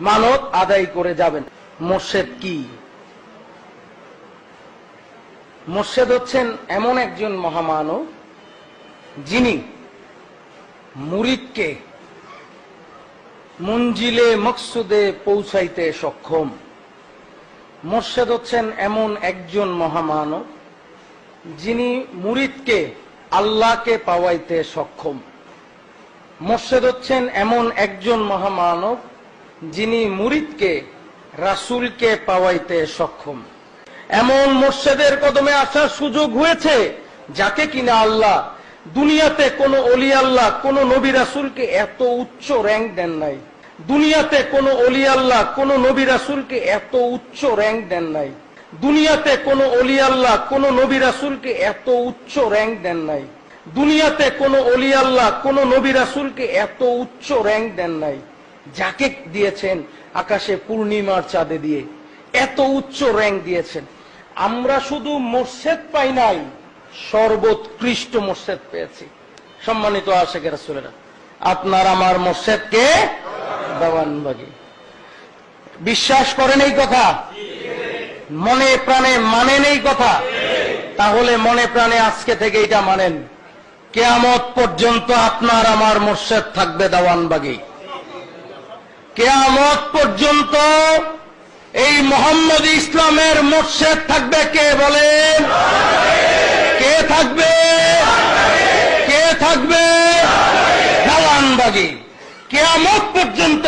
মানত আদায় করে যাবেন। মোর্শেদ কি? মোর্শেদ হচ্ছেন এমন একজন মহামানব যিনি মুরিদকে মঞ্জিলে, মকসুদে পৌঁছাইতে সক্ষম। মোর্শেদ হচ্ছেন এমন একজন মহামানব যিনি মুরিদকে আল্লাহকে পাওয়াইতে সক্ষম। মোর্শেদ হচ্ছেন এমন একজন মহামানব যিনি মুরিদকে, রাসুলকে পাওয়াইতে সক্ষম। এমন মোর্শেদের কদমে আসার সুযোগ হয়েছে, যাকে কিনা আল্লাহ, দুনিয়াতে কোন অলি আল্লাহ, কোন নবী রাসুলকে এত উচ্চ র্যাঙ্ক দেন নাই। দুনিয়াতে কোন অলি আল্লাহ, কোন নবী রাসুলকে এত উচ্চ র্যাঙ্ক দেন নাই। দুনিয়াতে কোন অলি আল্লাহ, কোন নবী রাসুলকে এত উচ্চ র্যাঙ্ক দেন নাই। দুনিয়াতে কোন অলি আল্লাহ, কোন নবী রাসুলকে এত উচ্চ র্যাঙ্ক দেন নাই। যাকে দিয়েছেন আকাশে পূর্ণিমার চাঁদে দিয়ে, এত উচ্চ র্যাঙ্ক দিয়েছেন। আমরা শুধু মোর্শেদ পাই নাই, সর্বোৎকৃষ্ট মোর্শেদ পেয়েছি। সম্মানিত আশেখ রাসুলেরা, আপনার আমার মোর্শেদকে দেওয়ানবাগি বিশ্বাস করেন এই কথা? মনে প্রাণে মানেন এই কথা? তাহলে মনে প্রাণে আজকে থেকে এটা মানেন। কেয়ামত পর্যন্ত আপনার আমার মোর্শেদ থাকবে দেওয়ানবাগি কেয়ামত পর্যন্ত এই মোহাম্মদ ইসলামের মোর্শেদ থাকবে কে বলেন কে থাকবে? কে থাকবে? দাওয়ানবাগি। কেয়ামত পর্যন্ত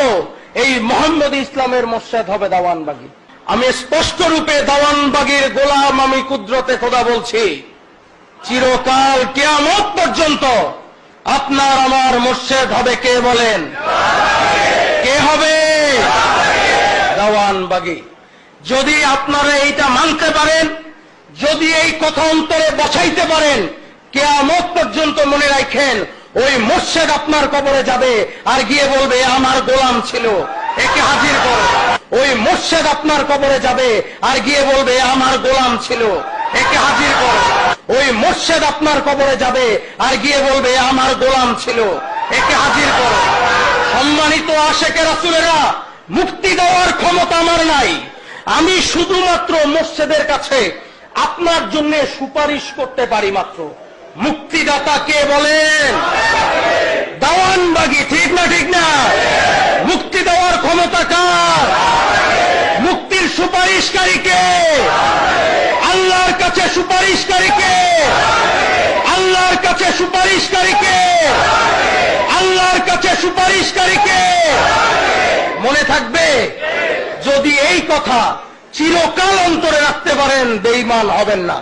এই মোহাম্মদ ইসলামের মোর্শেদ হবে দাওয়ানবাগি। আমি স্পষ্ট রূপে দাওয়ানবাগির গোলাম, আমি কুদরতে খোদা বলছি, চিরকাল কেয়ামত পর্যন্ত আপনার, আমার মোর্শেদ হবে কে বলেন? কে হবে? দাওয়ানবাগি যদি আপনারা এইটা মানতে পারেন, যদি এই কথা অন্তরে বসাইতে পারেন, কেয়ামত পর্যন্ত মনে রাখেন, ওই মোর্শেদ আপনার কবরে যাবে আর গিয়ে বলবে, আমার গোলাম ছিল, একে হাজির করো। ওই মোর্শেদ আপনার কবরে যাবে আর গিয়ে বলবে, আমার গোলাম ছিল, একে হাজির করো। ওই মোর্শেদ আপনার কবরে যাবে আর গিয়ে বলবে, আমার গোলাম ছিল, একে হাজির করো। সম্মানিত আশেকের রাসুলেরা, মুক্তি দেওয়ার ক্ষমতা আমার নাই। আমি শুধুমাত্র মসজিদের কাছে আপনার জন্য সুপারিশ করতে পারি মাত্র। মুক্তিদাতা কে বলেন? দাওয়ানবাগি ঠিক না ঠিক না? মুক্তি দেওয়ার ক্ষমতা কার? মুক্তির সুপারিশকারী কে? আল্লাহর কাছে সুপারিশকারী কে? আল্লাহর কাছে সুপারিশকারী কে আল্লাহর কাছে সুপারিশকারী কে মনে থাকবে, যদি এই কথা চিরকাল অন্তরে রাখতে পারেন, বেঈমান হবেন না।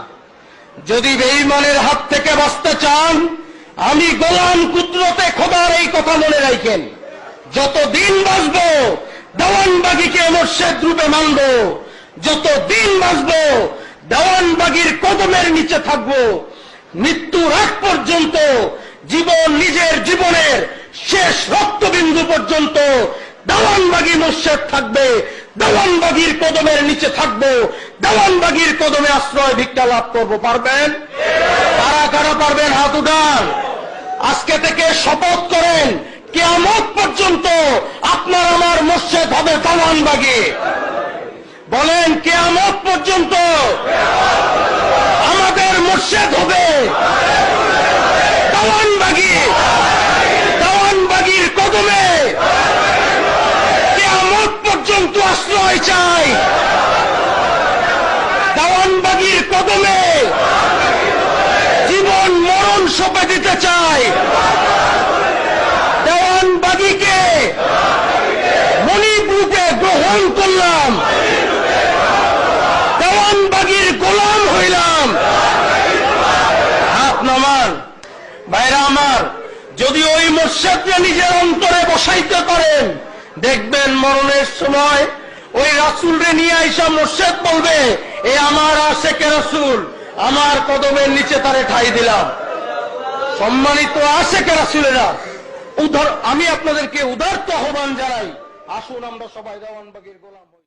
যদি বেঈমানের হাত থেকে বাঁচতে চান, আমি গোলাম কুদরতে খোদার এই কথা মনে রাখেন। যত দিন বাঁচব, দেওয়ানবাগিকে মোর্শেদ রূপে মানব। যত দিন বাঁচব, দেওয়ানবাগির কদমের নিচে থাকব। মৃত্যুর আগ পর্যন্ত, জীবন নিজের জীবনের শেষ রক্তবিন্দু পর্যন্ত দেওয়ানবাগি মোর্শেদ থাকবে, দেওয়ানবাগির কদমের নিচে থাকব, দেওয়ানবাগির কদমে আশ্রয় ভিক্ষা লাভ করব, পারবেন? কারা কারা পারবেন হাত উঠান? আজকে থেকে শপথ করেন, কেয়ামত পর্যন্ত আপনার আমার মসজিদ হবে দেওয়ানবাগি। বলেন, কেয়ামত পর্যন্ত। মসজিদ হবে। দাওয়ানবাগি দাওয়ানবাগির কদমে। কেয়ামত পর্যন্ত আশ্রয় চাই। দাওয়ানবাগির কদমে। জীবন মরণ সপে দিতে চাই দেওয়ানবাগিকে মণিপুরকে গ্রহণ করলাম দেওয়ানবাগির গোলাম হইলাম হাত নামান ভাইরা আমার যদি ওই নিজের অন্তরে বসাইতে পারেন। দেখবেন মরণের সময় ওই রাসুলরে নিয়ে আইসা মসজিদ বলবে, এ আমার আশেকে রাসুল? আমার কদমের নিচে তারে ঠাই দিলাম। সম্মানিত আশেকে রাসুলেরা, উদার আমি আপনাদেরকে উদার্ত আহ্বান জানাই। আসুন আমরা সবাই দেওয়ানবাগির গোলাম।